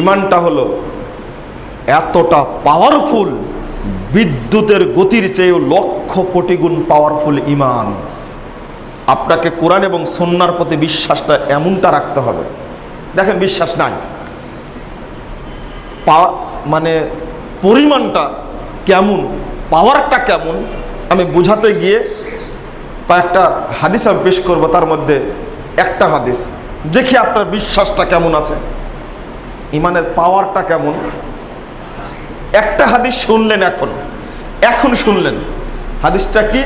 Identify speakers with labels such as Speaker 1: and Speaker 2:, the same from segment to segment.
Speaker 1: ইমানটা হলো এতটা পাওয়ারফুল বিদ্যুতের গতির চেয়েও লক্ষ কোটি গুণ পাওয়ারফুল ইমান। আপনাকে কোরআন এবং সন্ন্যার প্রতি বিশ্বাসটা এমনটা রাখতে হবে। দেখেন, বিশ্বাস নাই। মানে পরিমাণটা কেমন পাওয়ারটা কেমন, আমি বোঝাতে গিয়ে কয়েকটা হাদিস আমি পেশ করব, তার মধ্যে একটা হাদিস। দেখি আপনার বিশ্বাসটা কেমন আছে। ইমানের পাওয়ারটা কেমন? একটা হাদিস শুনলেন এখন এখন শুনলেন। হাদিসটা কি?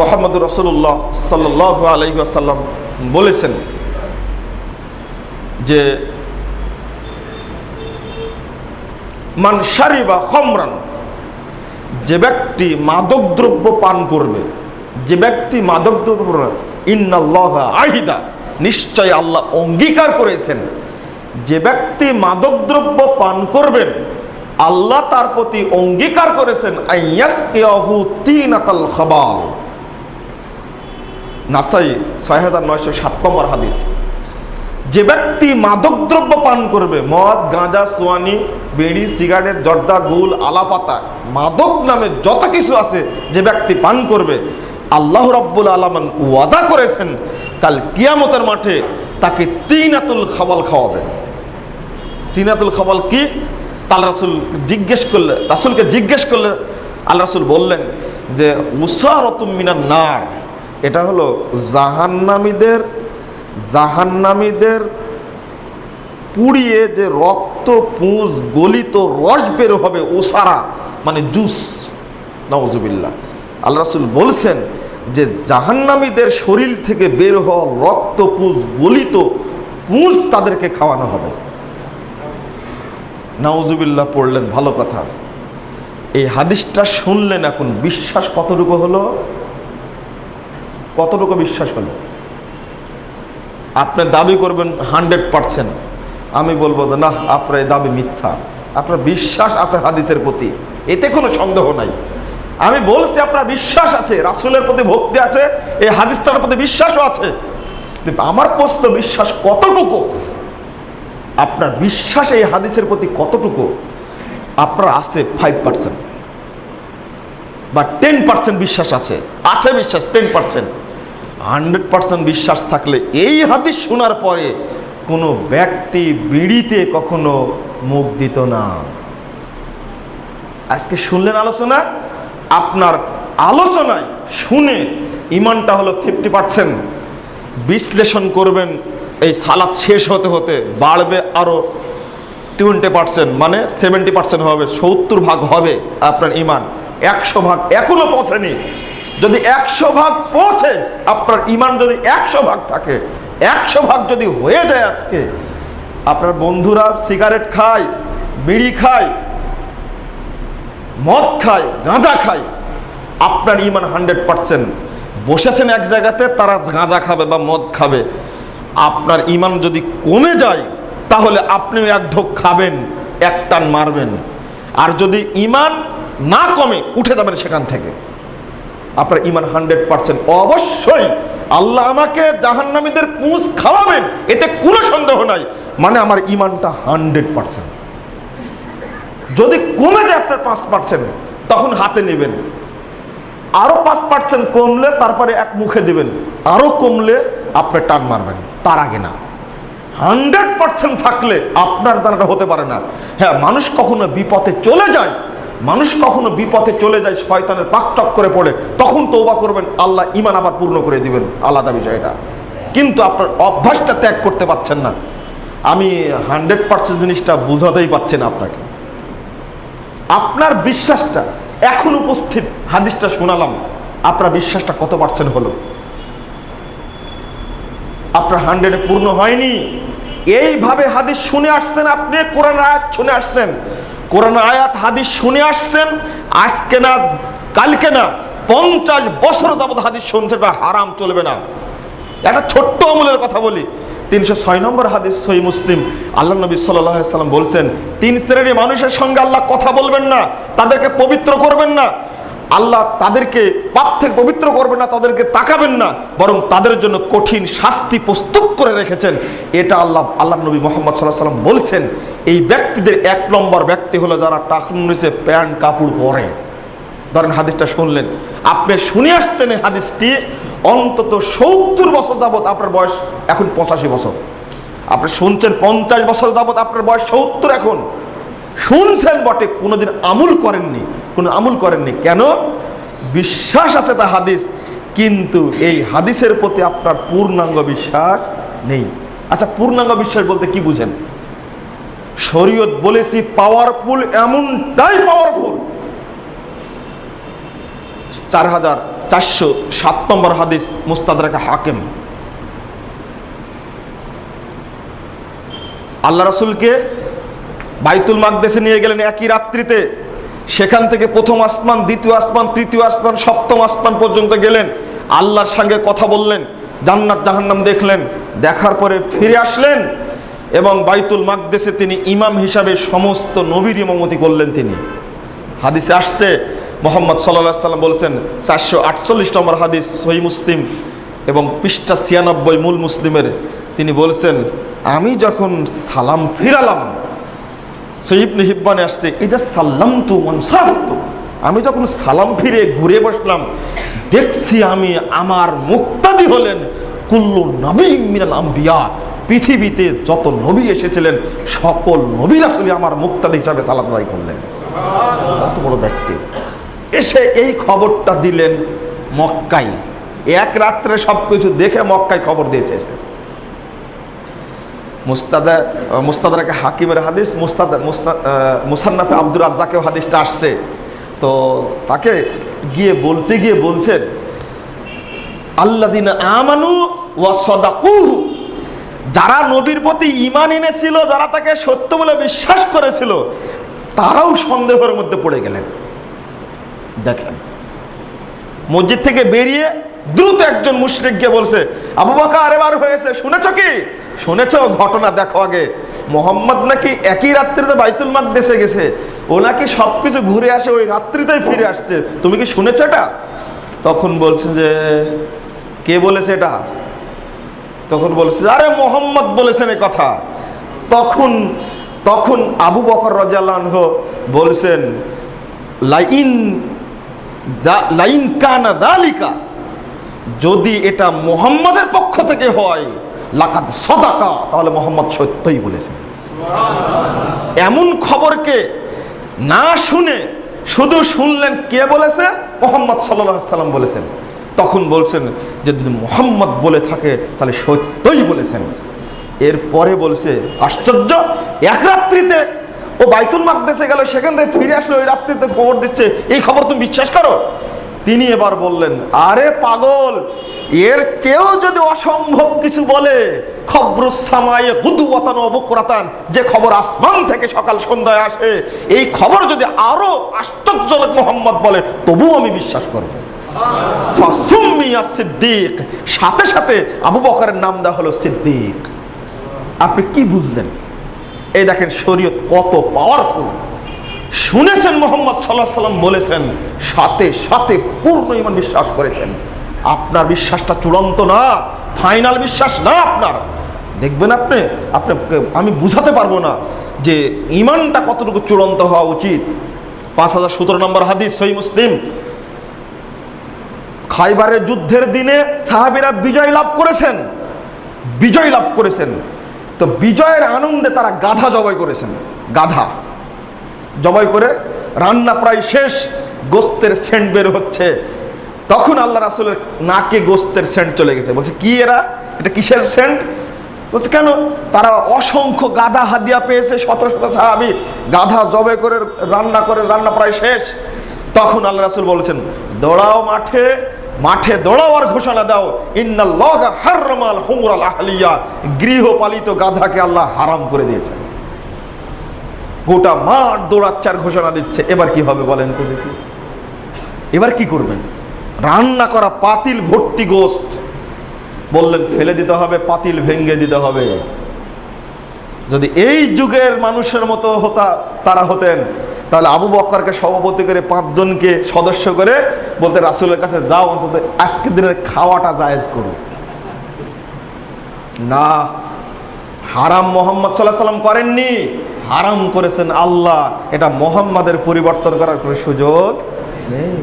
Speaker 1: মোহাম্মদ রসুল্লাহ সাল্লাহ আলহিহাসাল্লাম বলেছেন যে মানসারি বা খমরান যে ব্যক্তি মাদকদ্রব্য পান করবে, যে ব্যক্তি মাদকদ্রব্য ইন্নাল্লাহ আহিদা নিশ্চয় আল্লাহ অঙ্গীকার করেছেন। যে ব্যক্তি মাদকদ্রব্য পান করবেন, আল্লাহ তার প্রতি অঙ্গীকার করেছেন নাসাই ছয় হাজার নয়শো সাত হাদিস। যে ব্যক্তি মাদকদ্রব্য পান করবে, মদ, গাঁজা, সোয়ানি, বেড়ি, সিগারেট, জর্দা গুল আলাপাতা, মাদক নামে যত কিছু আছে যে ব্যক্তি পান করবে, আল্লাহ রব্বুল আলমান ওয়াদা করেছেন, কাল কিয়ামতের মাঠে তাকে তিন আতুল খাবাল খাওয়াবেন। তিনাতুল খাবাল কি? তাল রাসুল জিজ্ঞেস করলে, রাসুলকে জিজ্ঞেস করলে আল রাসুল বললেন যে, উসারতুম মিনার নার। এটা হলো জাহান্নামীদের জাহান্নামীদের পুড়িয়ে যে রক্ত, পুঁজ, গলিত, রস বের হবে ওসারা মানে জুস। নওজুবিল্লা আল্লাহ রাসুল বলছেন যে, জাহান্নামীদের শরীর থেকে বের হওয়া রক্ত, পুঁজ, গলিত পুঁজ তাদেরকে খাওয়ানো হবে। নাউজুবিল্লাহ পড়লেন, ভালো কথা। এই হাদিসটা শুনলেন এখন বিশ্বাস কতটুকু হলো? কতটুকু বিশ্বাস হলো? আপনি দাবি করবেন হান্ড্রেড পারসেন্ট। আমি বলব না আপনার এই দাবি মিথ্যা। আপনার বিশ্বাস আছে হাদিসের প্রতি। এতে কোনো সন্দেহ নাই। আমি বলছি, আপনার বিশ্বাস আছে, রাসুলের প্রতি ভক্তি আছে, এই হাদিসটার প্রতি বিশ্বাসও আছে। আমার প্রশ্ন, বিশ্বাস কতটুকু? আপনার বিশ্বাস এই হাদিসের প্রতি কতটুকু? আপনার আছে ফাইভ পার্সেন্ট বা টেন পার্সেন্ট বিশ্বাস আছে। আছে বিশ্বাস টেন পার্সেন্ট হান্ড্রেড পার্সেন্ট বিশ্বাস থাকলে এই হাদিস শোনার পরে কোনো ব্যক্তি বিড়িতে কখনো মুখ দিত না। আজকে শুনলেন আলোচনা? আপনার আলোচনায় শুনে ইমানটা হলো ফিফটি পার্সেন্ট বিশ্লেষণ করবেন এই সালাদ শেষ হতে হতে বাড়বে আরও টোয়েন্টি পার্সেন্ট মানে সেভেন্টি পার্সেন্ট হবে, সত্তর ভাগ হবে আপনার ইমান একশো ভাগ এখনও পৌঁছেনি। যদি একশো ভাগ পৌঁছে, আপনার ইমান যদি একশো ভাগ থাকে, একশো ভাগ যদি হয়ে যায় আজকে, আপনার বন্ধুরা সিগারেট খায়, বিড়ি খায়, মদ খায়, গাঁজা খায়, আপনার ইমান হান্ড্রেড পার্সেন্ট বসেছেন এক জায়গাতে, তারা গাঁজা খাবে বা মদ খাবে। আপনার ইমান যদি কমে যায়, তাহলে আপনিও এক ঢোক খাবেন, এক টান মারবেন। আর যদি ইমান না কমে, উঠে যাবেন সেখান থেকে। আপনার ইমান হান্ড্রেড পার্সেন্ট। অবশ্যই আল্লাহ আমাকে জাহান্নামীদের পুঁজ খাওয়াবেন, এতে কোনো সন্দেহ নাই। মানে আমার ইমানটা হান্ড্রেড পার্সেন্ট। যদি কমে যায় আপনার পাঁচ পার্সেন্ট, তখন হাতে নেবেন। আরও পাঁচ পার্সেন্ট কমলে তারপরে এক মুখে দেবেন। আরও কমলে আপনি টান মারবেন। তার আগে না। হান্ড্রেড পার্সেন্ট থাকলে আপনার দ্বারাটা হতে পারে না। হ্যাঁ মানুষ কখনো বিপথে চলে যায়। মানুষ কখনো বিপথে চলে যায়, শয়তানের পাকটক করে পড়ে। তখন তৌবা করবেন, আল্লাহ ইমান আবার পূর্ণ করে দিবেন। আলাদা বিষয়টা কিন্তু আপনার অভ্যাসটা ত্যাগ করতে পারছেন না। আমি হান্ড্রেড পার্সেন্ট জিনিসটা বুঝাতেই পারছি না আপনাকে। আপনার বিশ্বাসটা এখন উপস্থিত হাদিসটা শোনালাম। আপনার বিশ্বাসটা কত পার্সেন্ট হলো? আপনার হান্ড্রেডে পূর্ণ হয়নি। এইভাবে হাদিস শুনে আসছেন আপনি, কোরআন আয়াত শুনে আসছেন। কোরআন আয়াত, হাদিস শুনে আসছেন, আজকে না, কালকে না, পঞ্চাশ বছর যাবত হাদিস শুনছেন হারাম চলবে না। একটা ছোট্ট আমলের কথা বলি। তিনশো ছয় নম্বর হাদিস সই মুসলিম। আল্লাহ নবী সাল্লাম বলছেন, তিন শ্রেণির মানুষের সঙ্গে আল্লাহ কথা বলবেন না, তাদেরকে পবিত্র করবেন না। আল্লাহ তাদেরকে পাপ থেকে পবিত্র করবেন না, তাদেরকে তাকাবেন না, বরং তাদের জন্য কঠিন শাস্তি প্রস্তুত করে রেখেছেন। এটা আল্লাহ আল্লাহ নবী মোহাম্মদ সাল্লাহ সাল্লাম বলছেন, এই ব্যক্তিদের এক নম্বর ব্যক্তি হলো যারা টাকুন নিচে প্যান্ট কাপড় পরে। ধরেন হাদিসটা শুনলেন। আপনি শুনে আসছেন এই হাদিসটি, অন্তত সত্তর বছর যাবত আপনার বয়স এখন পঁচাশি বছর। আপনি শুনছেন পঞ্চাশ বছর যাবত আপনার বয়স সত্তর এখন। শুনছেন বটে, কোনোদিন আমুল করেননি। কোনো আমুল করেননি। কেন? বিশ্বাস আছে তা হাদিস, কিন্তু এই হাদিসের প্রতি আপনার পূর্ণাঙ্গ বিশ্বাস নেই। আচ্ছা পূর্ণাঙ্গ বিশ্বাস বলতে কি বুঝেন? শরীয়ত বলেছি পাওয়ারফুল এমনটাই পাওয়ারফুল চার হাজার চারশো সাত নম্বর হাদিস মুস্তাদরাকা হাকিম। আল্লাহ রসুলকে বাইতুল মাকদেশে নিয়ে গেলেন একই রাত্রিতে। সেখান থেকে প্রথম আসমান, দ্বিতীয় আসমান, তৃতীয় আসমান, সপ্তম আসমান পর্যন্ত গেলেন। আল্লাহর সঙ্গে কথা বললেন, জান্নাত জাহান্নাম দেখলেন, দেখার পরে ফিরে আসলেন এবং বাইতুল মাকদেশে তিনি ইমাম হিসাবে সমস্ত নবীর ইমামতি করলেন তিনি। হাদিসে আসছে মোহাম্মদ সাল্লাহ সাল্লাম বলছেন, চারশো আটচল্লিশ নম্বর হাদিস সহি মুসলিম এবং পৃষ্ঠা ছিয়ানব্বই মূল মুসলিমের। তিনি বলছেন, আমি যখন সালাম ফিরালাম সহিবনে হিব্বানে আসছে এই যে সাল্লাম তু মনসাফতু আমি যখন সালাম ফিরে ঘুরে বসলাম, দেখছি আমি আমার মুক্তাদি হলেন কুল্লু নবী মিনাল আম্বিয়া। পৃথিবীতে যত নবী এসেছিলেন, সকল নবী আসলে আমার মুক্তাদি হিসাবে সালাম আদায় করলেন। কত বড় ব্যক্তি। এসে এই খবরটা দিলেন মক্কাই এক রাত্রে সব কিছু দেখে মক্কায় খবর দিয়েছে মুস্তাদা মুস্তাদারাকে হাকিমের হাদিস, মুস্তাদ, মুস্তা- মুসান্নাফে আব্দুর রাজ্জাকেও হাদিসটা আসছে। তো তাকে গিয়ে বলতে গিয়ে বলছেন আল্লাদিন আমানু ওয়া সদাকুহু। যারা নবীর প্রতি ঈমান এনেছিল, যারা তাকে সত্য বলে বিশ্বাস করেছিল, তারাও সন্দেহের মধ্যে পড়ে গেলেন। দেখেন। মসজিদ থেকে বেরিয়ে দ্রুত একজন মুশরিক গিয়ে বলছে, আবু বকর এবার হয়েছে, শুনেছ কি? শুনেছ? ঘটনা দেখো আগে। মোহাম্মদ নাকি একই রাত্রিতে বাইতুল মাকদেশে গেছে। ও নাকি সবকিছু ঘুরে আসে, ওই রাত্রিতেই ফিরে আসছে। তুমি কি শুনেছ এটা? তখন বলছে যে, কে বলেছে এটা? তখন বলছে আরে মোহাম্মদ বলেছেন এই কথা। তখন তখন আবু বকর রাজিয়াল্লাহ বলছেন, লাইন দালিকা। যদি এটা মোহাম্মদের পক্ষ থেকে হয় লাকাত সদাকা, তাহলে মোহাম্মদ সত্যই বলেছেন। এমন খবরকে না শুনে শুধু শুনলেন কে বলেছে? মোহাম্মদ সাল্লাম বলেছেন। তখন বলছেন যে যদি মোহাম্মদ বলে থাকে, তাহলে সত্যই বলেছেন। এরপরে বলছে, আশ্চর্য, এক রাত্রিতে ও বাইতুল মাকদেশে গেল, সেখান থেকে ফিরে আসলে, ওই রাত্রিতে খবর দিচ্ছে, এই খবর তুমি বিশ্বাস করো? তিনি এবার বললেন, আরে পাগল, এর চেয়েও যদি অসম্ভব কিছু বলে খবরুসামায়ে গুদুয়াতান অবকরাতান যে খবর আসমান থেকে সকাল সন্ধ্যায় আসে, এই খবর যদি আরও আশ্চর্যজনক মোহাম্মদ বলে, তবুও আমি বিশ্বাস করব। সিদ্দিক, সাথে সাথে আবু বকরের নাম দেওয়া হলো সিদ্দিক। আপনি কি বুঝলেন? এই দেখেন শরীয়ত কত পাওয়ারফুল শুনেছেন মোহাম্মদ সাল্লাহ সাল্লাম বলেছেন, সাথে সাথে পূর্ণ ইমান বিশ্বাস করেছেন। আপনার বিশ্বাসটা চূড়ান্ত না ফাইনাল বিশ্বাস না আপনার। দেখবেন আপনি আপনি, আমি বুঝাতে পারব না যে ইমানটা কতটুকু চূড়ান্ত হওয়া উচিত। পাঁচ হাজার সতেরো নম্বর হাদিস সই মুসলিম। খাইবারের যুদ্ধের দিনে সাহাবিরা বিজয় লাভ করেছেন। বিজয় লাভ করেছেন। তো বিজয়ের আনন্দে তারা গাধা জবাই করেছেন, গাধা। জবাই করে রান্না প্রায় শেষ, গোস্তের সেন্ট বের হচ্ছে। তখন আল্লাহ রাসুলের নাকে গোস্তের সেন্ট চলে গেছে। বলছে, কি এরা? এটা কিসের সেন্ট? বলছে, কেন? তারা অসংখ্য গাধা হাদিয়া পেয়েছে শত শত সাহাবি। গাধা জবাই করে, রান্না করে, রান্না প্রায় শেষ। তখন আল্লাহ রাসুল বলেছেন, দৌড়াও মাঠে মাঠে দৌড়াও আর ঘোষণা দাও হারমাল আহলিয়া। গৃহপালিত গাধাকে আল্লাহ হারাম করে দিয়েছেন। গোটা মাঠ দৌড়াচ্চার ঘোষণা দিচ্ছে। এবার কি হবে বলেন তো দেখি। এবার কি করবেন? রান্না করা পাতিল ভর্তি গোস্ত। বললেন, ফেলে দিতে হবে, পাতিল ভেঙ্গে দিতে হবে। যদি এই যুগের মানুষের মতো হতা তারা হতেন, তাহলে আবু বক্করকে সভাপতি করে পাঁচজনকে সদস্য করে বলতে রাসুলের কাছে, যাও অন্তত আজকের দিনের খাওয়াটা জায়েজ করো। না, হারাম মোহাম্মদ সাল্লাহ সাল্লাম করেননি। হারাম করেছেন আল্লাহ। এটা মোহাম্মদের পরিবর্তন করার কোনো সুযোগ নেই।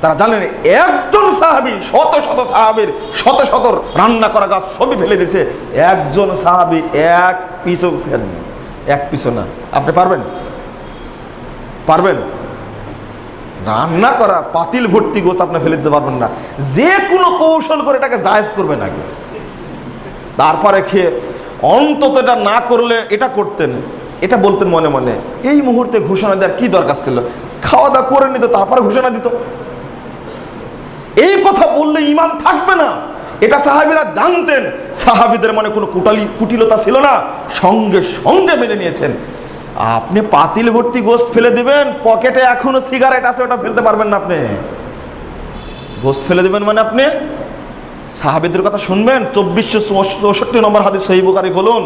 Speaker 1: তারা জানেন একজন সাহাবি, শত শত সাহাবির, শত শত রান্না করা গাছ সবই ফেলে দিয়েছে। একজন সাহাবি এক পিসও ফেলেননি এক পিসও না। আপনি পারবেন? পারবেন? রান্না করা পাতিল ভর্তি গোস্ত আপনি ফেলে দিতে পারবেন না। যে কোনো কৌশল করে এটাকে জায়েজ করবেন আগে। তারপরে খেয়ে অন্তত এটা না করলে এটা করতেন। এটা বলতেন মনে মনে। এই মুহূর্তে ঘোষণা দেওয়ার কি দরকার ছিল? খাওয়া দাওয়া করে নিত, তারপরে ঘোষণা দিত। এই কথা বললে ইমান থাকবে না। এটা সাহাবিরা জানতেন। সাহাবিদের মনে কোনো কুটালি কুটিলতা ছিল না। সঙ্গে সঙ্গে মেনে নিয়েছেন। আপনি পাতিল ভর্তি গোস্ত ফেলে দিবেন, পকেটে এখনও সিগারেট আছে, ওটা ফেলতে পারবেন না আপনি। গোস্ত ফেলে দিবেন মানে আপনি সাহাবেদের কথা শুনবেন। চব্বিশশো চৌষট্টি নম্বর হাদিস সহি বুখারি খুলুন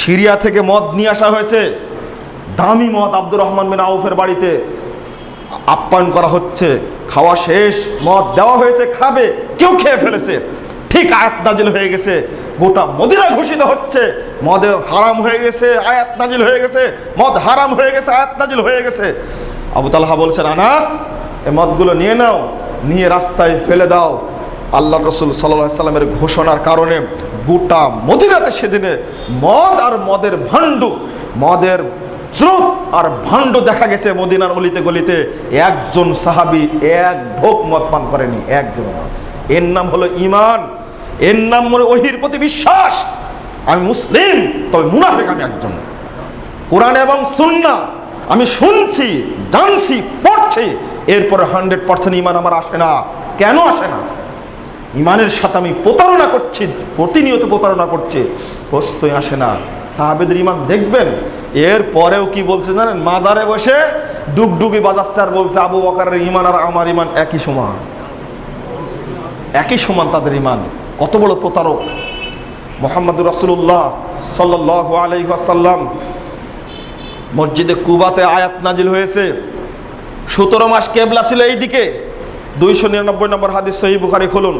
Speaker 1: সিরিয়া থেকে মদ নিয়ে আসা হয়েছে। দামি মদ আব্দুর রহমান বিন আউফের বাড়িতে। আপ্যায়ন করা হচ্ছে, খাওয়া শেষ, মদ দেওয়া হয়েছে, খাবে, কেউ খেয়ে ফেলেছে। ঠিক আয়াত নাজিল হয়ে গেছে, গোটা মদিনা ঘোষিত হচ্ছে, মদে হারাম হয়ে গেছে, আয়াত নাজিল হয়ে গেছে, মদ হারাম হয়ে গেছে, আয়াত নাজিল হয়ে গেছে। আবু তালহা বলছেন, আনাস, এই মদগুলো নিয়ে নাও, নিয়ে রাস্তায় ফেলে দাও। আল্লাহ রসুল সাল্লাহ সাল্লামের ঘোষণার কারণে গোটা মদিনাতে সেদিনে মদ আর মদের ভাণ্ডু মদের স্রোত আর ভাণ্ড দেখা গেছে মদিনার অলিতে গলিতে। একজন সাহাবি এক ঢোক মদ পান করেনি একজন। এর নাম হলো ইমান এর নাম হলো ওহির প্রতি বিশ্বাস। আমি মুসলিম, তবে মুনাফেক আমি একজন। কোরআন এবং সুন্না আমি শুনছি, জানছি, পড়ছি, এরপরে হান্ড্রেড পার্সেন্ট ইমান আমার আসে না। কেন আসে না? ইমানের সাথে আমি প্রতারণা করছি, প্রতিনিয়ত প্রতারণা করছি। প্রশ্নই আসে না। সাহাবেদের ইমান দেখবেন? এর পরেও কি বলছে জানেন? মাজারে বসে ডুগডুগি বাজাচ্ছে আর বলছে, আবু বকারের ইমান আর আমার ইমান একই সমান। একই সমান তাদের ইমান কত বড় প্রতারক। মোহাম্মদুর রাসুল্লাহ সাল্লাহ আলাইসাল্লাম মসজিদে কুবাতে আয়াত নাজিল হয়েছে। সতেরো মাস কেবলা ছিল এই দিকে দুইশো নিরানব্বই নম্বর হাদিস সহি বুখারি খুলুন।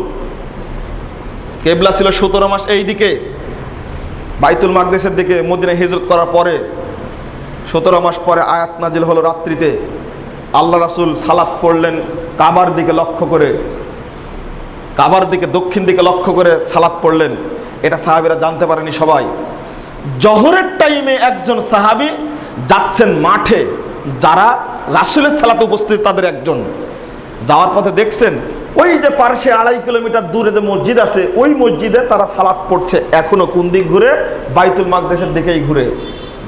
Speaker 1: কেবলা ছিল সতেরো মাস এই দিকে বাইতুল মাকদেশের দিকে মদিনা হিজরত করার পরে সতেরো মাস পরে আয়াত নাজিল হলো রাত্রিতে। আল্লাহ রাসুল সালাত পড়লেন কাবার দিকে লক্ষ্য করে। কাবার দিকে দক্ষিণ দিকে লক্ষ্য করে সালাত পড়লেন। এটা সাহাবিরা জানতে পারেনি সবাই। জহরের টাইমে একজন সাহাবি যাচ্ছেন মাঠে, যারা রাসুলের সালাতে উপস্থিত তাদের একজন। যাওয়ার পথে দেখছেন ওই যে পার্শ্বে আড়াই কিলোমিটার দূরে যে মসজিদ আছে, ওই মসজিদে তারা সালাত পড়ছে। এখনও কোন দিক ঘুরে? বাইতুল মাকদেশের দিকেই ঘুরে।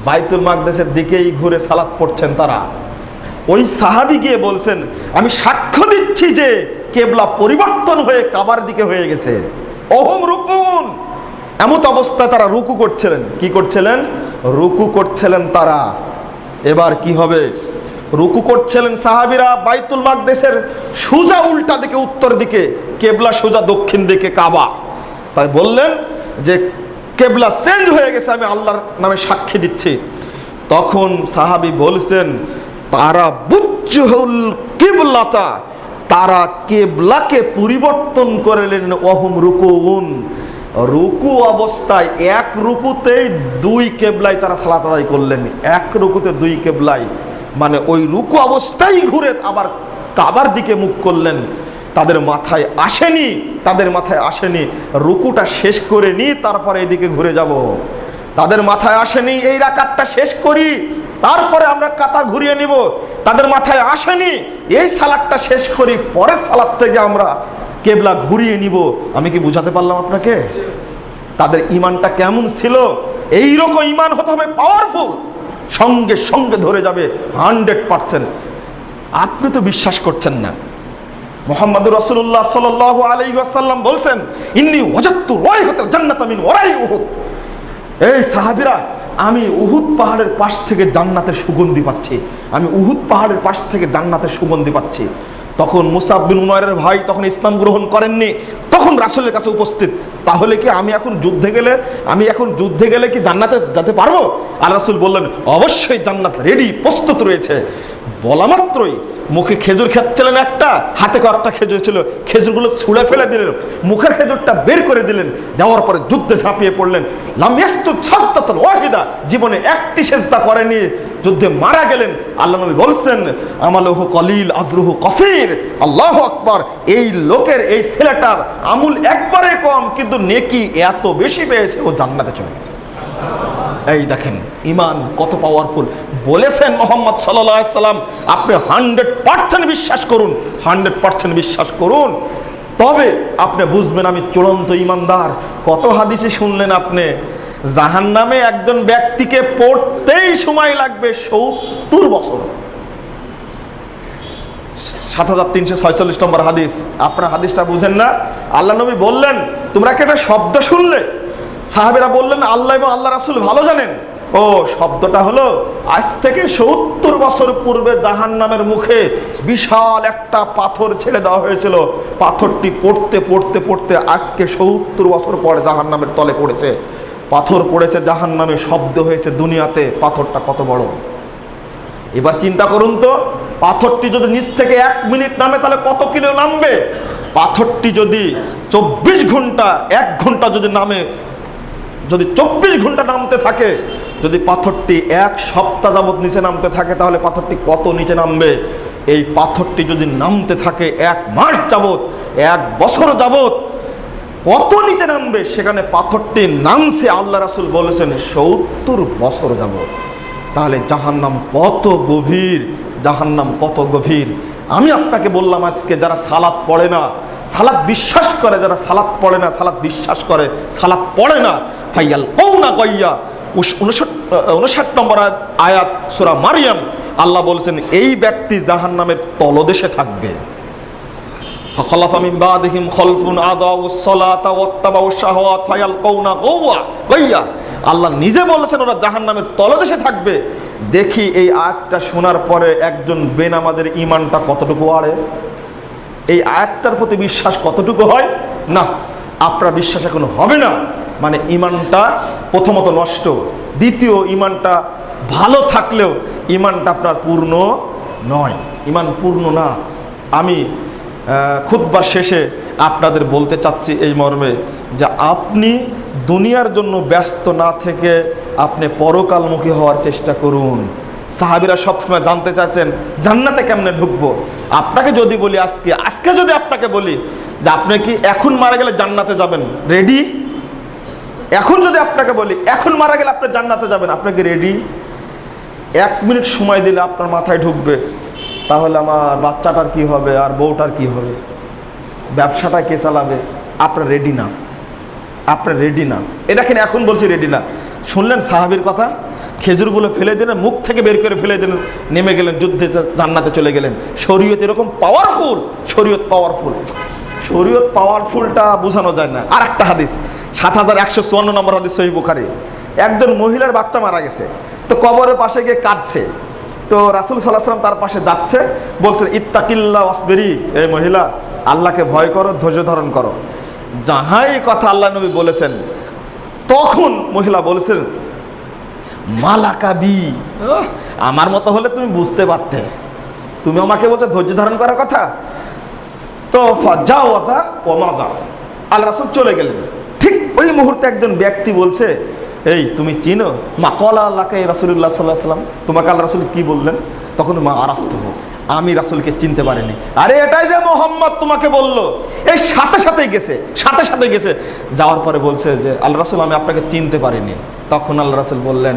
Speaker 1: বাইতুল মাকদেশের দিকেই ঘুরে সালাত পড়ছেন তারা। ওই সাহাবি গিয়ে বলছেন, আমি সাক্ষ্য দিচ্ছি যে কেবলা পরিবর্তন হয়ে কাবার দিকে হয়ে গেছে। অহম রুকুন। এমত অবস্থায় তারা রুকু করছিলেন। কি করছিলেন? রুকু করছিলেন তারা। এবার কি হবে? রুকু করছিলেন সাহাবিরা বাইতুল মাকদেশের সোজা উল্টা দিকে, উত্তর দিকে, কেবলা সোজা দক্ষিণ দিকে, কাবা। তাই বললেন যে, কেবলা চেঞ্জ হয়ে গেছে, আমি আল্লাহর নামে সাক্ষী দিচ্ছি। তখন সাহাবি বলছেন, তারা বুজ্জুহুল কেবলাতা, তারা কেবলাকে পরিবর্তন করলেন অহম রুকুন রুকু অবস্থায় এক রুকুতেই দুই কেবলাই তারা সালাত আদায় করলেন। এক রুকুতে দুই কেবলাই মানে ওই রুকু অবস্থায় ঘুরে আবার কাবার দিকে মুখ করলেন। তাদের মাথায় আসেনি, তাদের মাথায় আসেনি। রুকুটা শেষ করে নি, তারপরে এদিকে ঘুরে যাব। তাদের মাথায় আসেনি, এই রাকাতটা শেষ করি, তারপরে আমরা কাতা ঘুরিয়ে নিব। তাদের মাথায় আসেনি, এই সালাদটা শেষ করি, পরের সালাদ থেকে আমরা কেবলা ঘুরিয়ে নিব। আমি কি বুঝাতে পারলাম আপনাকে? তাদের ইমানটা কেমন ছিল? এই রকম ইমান হতে হবে পাওয়ারফুল সঙ্গে সঙ্গে ধরে যাবে হান্ড্রেড পার্সেন্ট। আপনি তো বিশ্বাস করছেন না। মোহাম্মদ রসুল্লাহ সাল আলাই আসাল্লাম বলছেন, ইন্নি ওজাত্তু রয় হতে জান্নাত আমিন ওরাই উহুদ। এই সাহাবিরা, আমি উহুদ পাহাড়ের পাশ থেকে জান্নাতের সুগন্ধি পাচ্ছি। আমি উহুদ পাহাড়ের পাশ থেকে জান্নাতের সুগন্ধি পাচ্ছি। তখন মুসাব বিন উমারের ভাই তখন ইসলাম গ্রহণ করেননি, তখন রাসুলের কাছে উপস্থিত। তাহলে কি আমি এখন যুদ্ধে গেলে, আমি এখন যুদ্ধে গেলে কি জান্নাতে যেতে পারব? আর রাসুল বললেন, অবশ্যই জান্নাত রেডি প্রস্তুত রয়েছে। বলা মাত্রই মুখে খেজুর খাচ্ছিলেন একটা, হাতে কয়েকটা খেজুর ছিল, খেজুরগুলো ছুঁড়ে ফেলে দিলেন, মুখের খেজুরটা বের করে দিলেন, দেওয়ার পরে যুদ্ধে ঝাঁপিয়ে পড়লেন। লামিয়াস্তু ছাস্তাতন ওয়াহিদা, জীবনে একটি সেজদা করেনি, যুদ্ধে মারা গেলেন। আল্লাহ নবী বলছেন, আমালহু কলিল, আজরুহু কসির। আল্লাহ আকবার, এই লোকের, এই ছেলেটার আমুল একবারে কম, কিন্তু নেকি এত বেশি পেয়েছে, ও জান্নাতে চলে গেছে। এই দেখেন ইমান কত পাওয়ারফুল বলেছেন মোহাম্মদ সাল্লাম, আপনি হান্ড্রেড পার্সেন্ট বিশ্বাস করুন, হান্ড্রেড পার্সেন্ট বিশ্বাস করুন। তবে আপনি বুঝবেন, আমি চূড়ান্ত ইমানদার কত হাদিসে শুনলেন আপনি? জাহান নামে একজন ব্যক্তিকে পড়তেই সময় লাগবে সত্তর বছর। সাত হাজার তিনশো ছয়চল্লিশ নম্বর হাদিস। আপনার হাদিসটা বুঝেন না? আল্লাহ নবী বললেন, তোমরা কি একটা শব্দ শুনলে? সাহাবেরা বললেন, আল্লাহ এবং আল্লাহ রাসুল ভালো জানেন। ও, শব্দটা হলো, আজ থেকে সত্তর বছর পূর্বে জাহান নামের মুখে বিশাল একটা পাথর ছেড়ে দেওয়া হয়েছিল। পাথরটি পড়তে পড়তে পড়তে আজকে সত্তর বছর পর জাহান নামের তলে পড়েছে। পাথর পড়েছে জাহান নামে শব্দ হয়েছে দুনিয়াতে, পাথরটা কত বড়। এবার চিন্তা করুন তো, পাথরটি যদি নিচ থেকে এক মিনিট নামে, তাহলে কত কিলো নামবে? পাথরটি যদি চব্বিশ ঘণ্টা, এক ঘণ্টা যদি নামে যদি চব্বিশ ঘণ্টা নামতে থাকে, যদি পাথরটি এক সপ্তাহ যাবৎ নিচে নামতে থাকে, তাহলে পাথরটি কত নিচে নামবে? এই পাথরটি যদি নামতে থাকে এক মাস যাবৎ, এক বছর যাবৎ, কত নিচে নামবে? সেখানে পাথরটি নামছে আল্লাহ রাসুল বলেছেন সত্তর বছর যাবৎ। তাহলে জাহান্নাম কত গভীর, জাহান্নাম কত গভীর। আমি আপনাকে বললাম আজকে, যারা সালাদ পড়ে না সালাদ বিশ্বাস করে, যারা সালাদ পড়ে না সালাদ বিশ্বাস করে সালাদ পড়ে না। ফাইয়াল কৌনা না উনষাট উনষাট নম্বর আয়াত সুরা মারিয়াম, আল্লাহ বলছেন, এই ব্যক্তি জাহান নামের তলদেশে থাকবে। فخلف من بعدهم خلف أضاعوا الصلاة واتبعوا الشهوات فيلقون غوا غيا আল্লাহ নিজে বলেছেন ওরা জাহান্নামের তলদেশে থাকবে দেখি এই আয়াতটা শোনার পরে একজন বেনামাজের ইমানটা কতটুকু বাড়ে এই আয়াতটার প্রতি বিশ্বাস কতটুকু হয় না আপনার বিশ্বাস এখন হবে না মানে ইমানটা প্রথমত নষ্ট দ্বিতীয় ইমানটা ভালো থাকলেও ইমানটা আপনার পূর্ণ নয় ইমান পূর্ণ না আমি খুদ্বার শেষে আপনাদের বলতে চাচ্ছি এই মর্মে যে আপনি দুনিয়ার জন্য ব্যস্ত না থেকে আপনি পরকালমুখী হওয়ার চেষ্টা করুন। সাহাবিরা সবসময় জানতে চাইছেন, জান্নাতে কেমনে ঢুকবো? আপনাকে যদি বলি আজকে আজকে যদি আপনাকে বলি যে আপনি কি এখন মারা গেলে জান্নাতে যাবেন? রেডি এখন যদি আপনাকে বলি, এখন মারা গেলে আপনি জান্নাতে যাবেন আপনাকে রেডি এক মিনিট সময় দিলে আপনার মাথায় ঢুকবে। তাহলে আমার বাচ্চাটার কি হবে? আর বউটার কি হবে? ব্যবসাটা কে চালাবে? আপনার রেডি না। আপনার রেডি না। এ দেখেন, এখন বলছি রেডি না। শুনলেন সাহাবির কথা? খেজুরগুলো ফেলে দিলেন, মুখ থেকে বের করে ফেলে দিলেন, নেমে গেলেন, যুদ্ধে জান্নাতে চলে গেলেন। শরীয়ত এরকম পাওয়ারফুল শরীয়ত পাওয়ারফুল শরীয়ত পাওয়ারফুলটা বোঝানো যায় না। আর একটা হাদিস, সাত হাজার একশো চুয়ান্ন নম্বর হাদিস সহি বুখারি। একজন মহিলার বাচ্চা মারা গেছে, তো কবরের পাশে গিয়ে কাঁদছে। তো রাসুল সাল্লাহ সাল্লাম তার পাশে যাচ্ছে বলছেন ইত্তাকিল্লা অসবেরি এই মহিলা, আল্লাহকে ভয় করো, ধৈর্য ধারণ করো। যাহাই কথা আল্লাহ নবী বলেছেন, তখন মহিলা বলেছেন মালাকাবি আমার মতো হলে তুমি বুঝতে পারতে। তুমি আমাকে বলছো ধৈর্য ধারণ করার কথা? তো যাও আসা ও মাজা আল্লাহ রাসুল চলে গেলেন। ঠিক ওই মুহূর্তে একজন ব্যক্তি বলছে এই, তুমি চিনো মা কলা আল্লাহকে রাসুল্লাহ সাল্লাহ সাল্লাম তোমাকে আল্লাহ রাসুল কি বললেন? তখন মা, আরাফত, আমি রাসুলকে চিনতে পারিনি। আরে, এটাই যে মোহাম্মদ তোমাকে বলল। এই, সাথে সাথেই গেছে, সাথে সাথে গেছে। যাওয়ার পরে বলছে যে, আল্লাহ রাসুল, আমি আপনাকে চিনতে পারিনি। তখন আল্লাহ রাসুল বললেন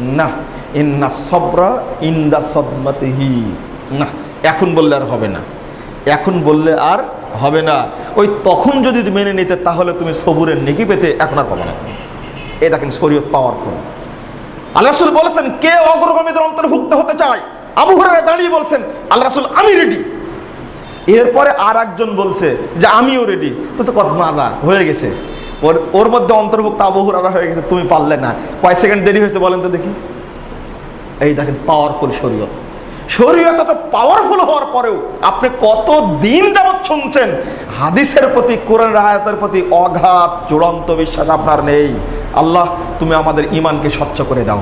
Speaker 1: না ইন্না সবরা ইন্দা সদমাতিহি না এখন বললে আর হবে না। এখন বললে আর হবে না। ওই তখন যদি মেনে নিতে, তাহলে তুমি সবুরের নেকি পেতে এখন আর পাবে না এই দেখেন শরীয়ত পাওয়ারফুল আল্লাহ রাসুল বলেছেন, কে অগ্রগামীদের অন্তর্ভুক্ত হতে চায়? আবু হুরায়রা দাঁড়িয়ে বলছেন, আল্লাহ রাসুল, আমি রেডি এরপরে আর একজন বলছে যে, আমিও রেডি তো তো কত মাজা, হয়ে গেছে। ওর ওর মধ্যে অন্তর্ভুক্ত আবু হয়ে গেছে, তুমি পারলে না। কয় সেকেন্ড দেরি হয়েছে বলেন তো দেখি। এই দেখেন পাওয়ারফুল শরীয়ত। শরীয়ত এত পাওয়ারফুল হওয়ার পরেও আপনি কত দিন যাবৎ শুনছেন, হাদিসের প্রতি কোরআন রায়াতের প্রতি অঘাত চূড়ান্ত বিশ্বাস আপনার নেই। আল্লাহ, তুমি আমাদের ইমানকে স্বচ্ছ করে দাও।